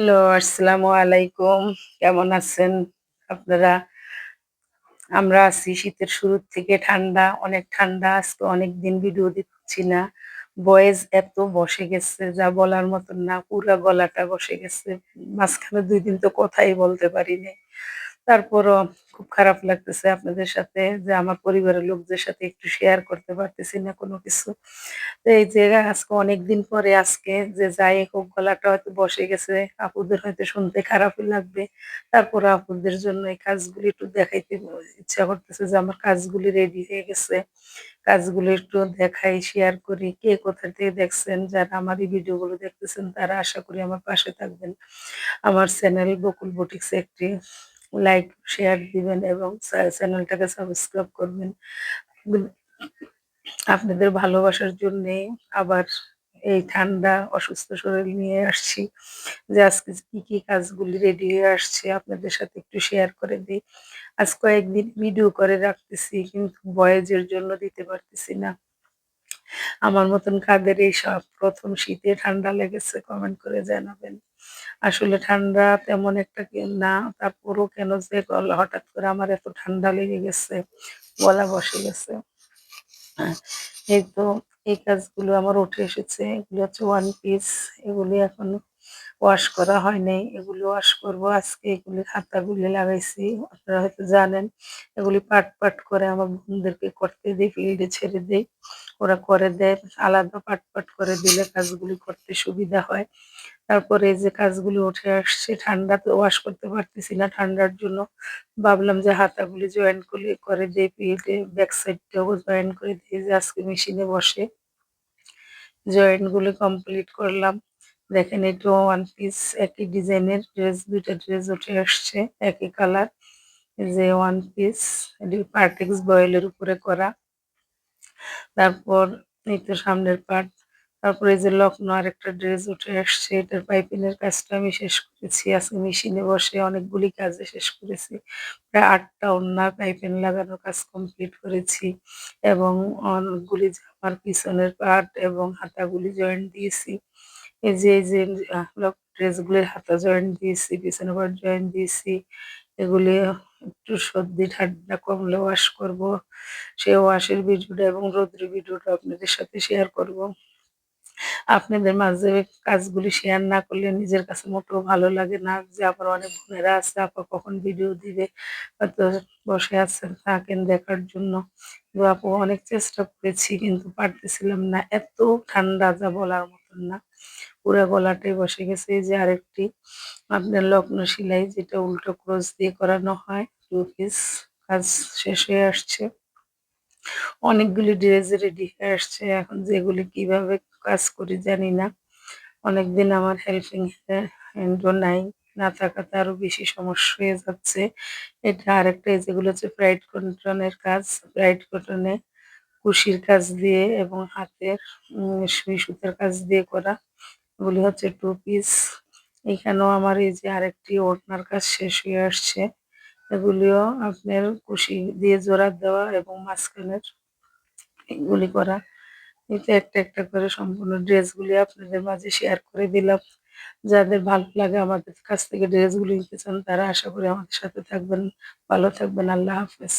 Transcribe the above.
Hello, আসসালামু আলাইকুম। কেমন আছেন আপনারা? আমরা আছি শীতের শুরুর থেকে ঠান্ডা, অনেক ঠান্ডা। আজকে অনেক দিন ভিডিও দিচ্ছি না। বয়েজ এত বসে গেছে, যা বলার মতন না, পুরা গলাটা বসে গেছে। মাঝখানে দুই দিন তো কথাই বলতে পারিনি। তারপরও খুব খারাপ লাগতেছে আপনাদের সাথে যে আমার পরিবারের লোকদের সাথে একটু শেয়ার করতে পারতেছি না কোনো কিছু। তো এই যে আজকে অনেকদিন পরে আজকে যে যাই হোক গলাটা হয়তো বসে গেছে, আপুদের হয়তো শুনতে খারাপই লাগবে। তারপর আপুদের জন্য এই কাজগুলি একটু দেখাইতে ইচ্ছা করতেছে যে আমার কাজগুলি রেডি হয়ে গেছে। কাজগুলো একটু দেখাই শেয়ার করি। কে কোথা থেকে দেখছেন? যারা আমার এই ভিডিওগুলো দেখতেছেন তারা আশা করি আমার পাশে থাকবেন। আমার চ্যানেল বকুল বুটিক্স একটি লাইক শেয়ার দিবেন এবং চ্যানেলটাকে সাবস্ক্রাইব করবেন। আপনাদের ভালোবাসার জন্যে আবার এই ঠান্ডা, অসুস্থ শরীর নিয়ে আসছি। যে আজকে কি কি কাজগুলি রেডি হয়ে আসছে আপনাদের সাথে একটু শেয়ার করে দিই। আজ কয়েকদিন ভিডিও করে রাখতেছি কিন্তু বয়েজের জন্য দিতে পারতেছি না। আমার মতন কাদের এই সব প্রথম শীতে ঠান্ডা লেগেছে কমেন্ট করে জানাবেন। আসলে ঠান্ডা তেমন একটা না তারপরও কেন যে গলা হঠাৎ করে আমার এত ঠান্ডা লেগে গেছে গলা বসে গেছে। হ্যাঁ, এই তো এই কাজগুলো আমার উঠে এসেছে। এগুলো হচ্ছে ওয়ান পিস এগুলি এখনও ওয়াশ করা হয় নাই এগুলি ওয়াশ করব আজকে, এগুলি হাতাগুলি লাগাইছি, আপনারা হয়তো জানেন, এগুলি পাট পাট করে আমার বোনদেরকে করতে দিই ফিল্ডে ছেড়ে দিই, ওরা করে দেয়, আলাদা পাট পাট করে দিলে কাজগুলি করতে সুবিধা হয়। তারপরে যে কাজগুলি উঠে আসছে ঠান্ডাতে ওয়াশ করতে পারতেছি না, ঠান্ডার জন্য ভাবলাম যে হাতাগুলি জয়েন করে করে দিয়ে পিঠে ব্যাক সাইডটাও জয়েন করে দিয়ে যে আজকে মেশিনে বসে জয়েন্টগুলি কমপ্লিট করলাম। দেখেন এটা ওয়ান পিস একই ডিজাইনের ড্রেস দুইটা ড্রেস উঠে আসছে, একই কালার যে ওয়ান পিস পার্টেক্স বয়েলের উপরে করা। তারপর এই তো সামনের পার্ট তারপরে যে লখনৌ আরেকটা ড্রেস উঠে আসছে, এটার পাইপিনের কাজটা আমি শেষ করেছি। আজকে মেশিনে বসে অনেকগুলি কাজে শেষ করেছি। প্রায় আটটা অন্যা পাইপিন লাগানোর কাজ কমপ্লিট করেছি এবং অনেকগুলি জামার পিছনের পার্ট এবং হাতাগুলি জয়েন্ট দিয়েছি। এই যে এই যে ড্রেসগুলির হাতা জয়েন্ট দিয়েছি পিছনের পার্ট জয়েন্ট দিয়েছি, এগুলি একটু সর্দি, ঠান্ডা কমলে ওয়াশ করব। সে ওয়াশের ভিডিওটা এবং রোদ্রের ভিডিওটা আপনাদের সাথে শেয়ার করব। আপনাদের মাঝে কাজগুলি শেয়ার না করলে নিজের কাছে মোটেও ভালো লাগে না যে আবার অনেক বোনেরা আছে, আপা কখন ভিডিও দিবে হয়তো বসে আছেন, থাকেন দেখার জন্য। আপু অনেক চেষ্টা করেছি, কিন্তু পারতেছিলাম না, এত ঠান্ডা যা বলার মতন না। পুরো গলাটাই বসে গেছে। এই যে আরেকটি আপনার লগ্ন সেলাই যেটা উল্টো ক্রস দিয়ে করানো হয় টু পিস কাজ শেষ হয়ে আসছে। অনেকগুলি ড্রেস রেডি হয়ে আসছে। এখন যেগুলি কীভাবে কাজ করি জানি না। অনেকদিন আমার হেল্পিং হ্যান্ডও নাই, না থাকাতে আরও বেশি সমস্যা হয়ে যাচ্ছে। এটা আরেকটা যেগুলো হচ্ছে ব্রাইট কটনের কাজ ব্রাইট কটনে কুশির কাজ দিয়ে এবং হাতের সুই সুতার কাজ দিয়ে করা। এগুলি হচ্ছে টু পিস এখানেও আমার এই যে আরেকটি ওড়নার কাজ শেষ হয়ে আসছে। এগুলিও আপনার কুশি দিয়ে জোড়া দেওয়া এবং মাঝখানের এগুলি করা। এটা একটা একটা করে সম্পূর্ণ ড্রেসগুলি আপনাদের মাঝে শেয়ার করে দিলাম। যাদের ভালো লাগে আমাদের কাছ থেকে ড্রেসগুলি নিতে চান, তারা আশা করি আমাদের সাথে থাকবেন। ভালো থাকবেন, আল্লাহ হাফেজ।